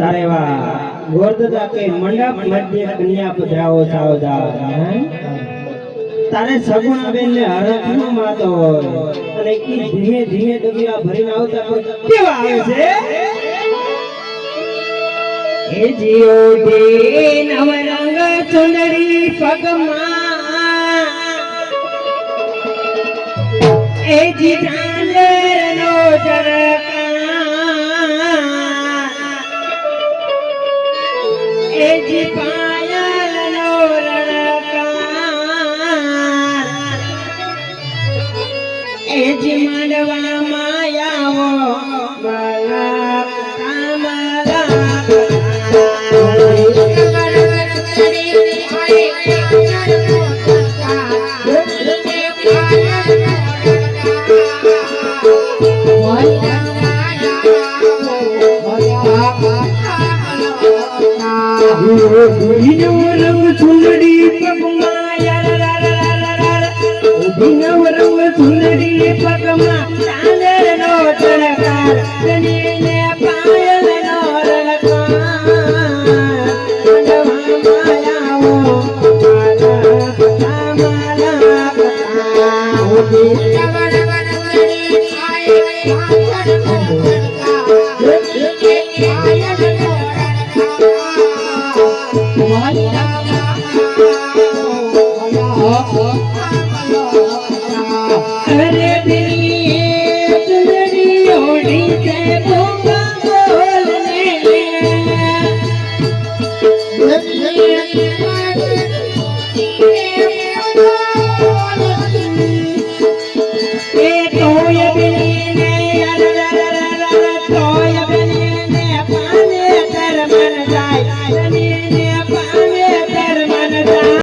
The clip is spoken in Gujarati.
તારે વા ગોરદા કે મંડપ મધ્ય કન્યા પધરાવો સાવ જાવ તારે સગુણ બેન ને હરખ માતો હોય. અને ઈ ધીમે ધીમે ડગિયા ભરીને આવતા કોઈ કેવા આવે છે? એ જીઓ દે નવરંગ ચુંદડી પગમાં. એ જી ચાંદર નો ચરકા જી માંડવા માયાવો માયા રંગ પગમાં અભિનવ રંગ સુંદરી પગમાં ચાંદર નો ચણકાર કનીને પાયલ નો Oh, oh, માલા Yeah.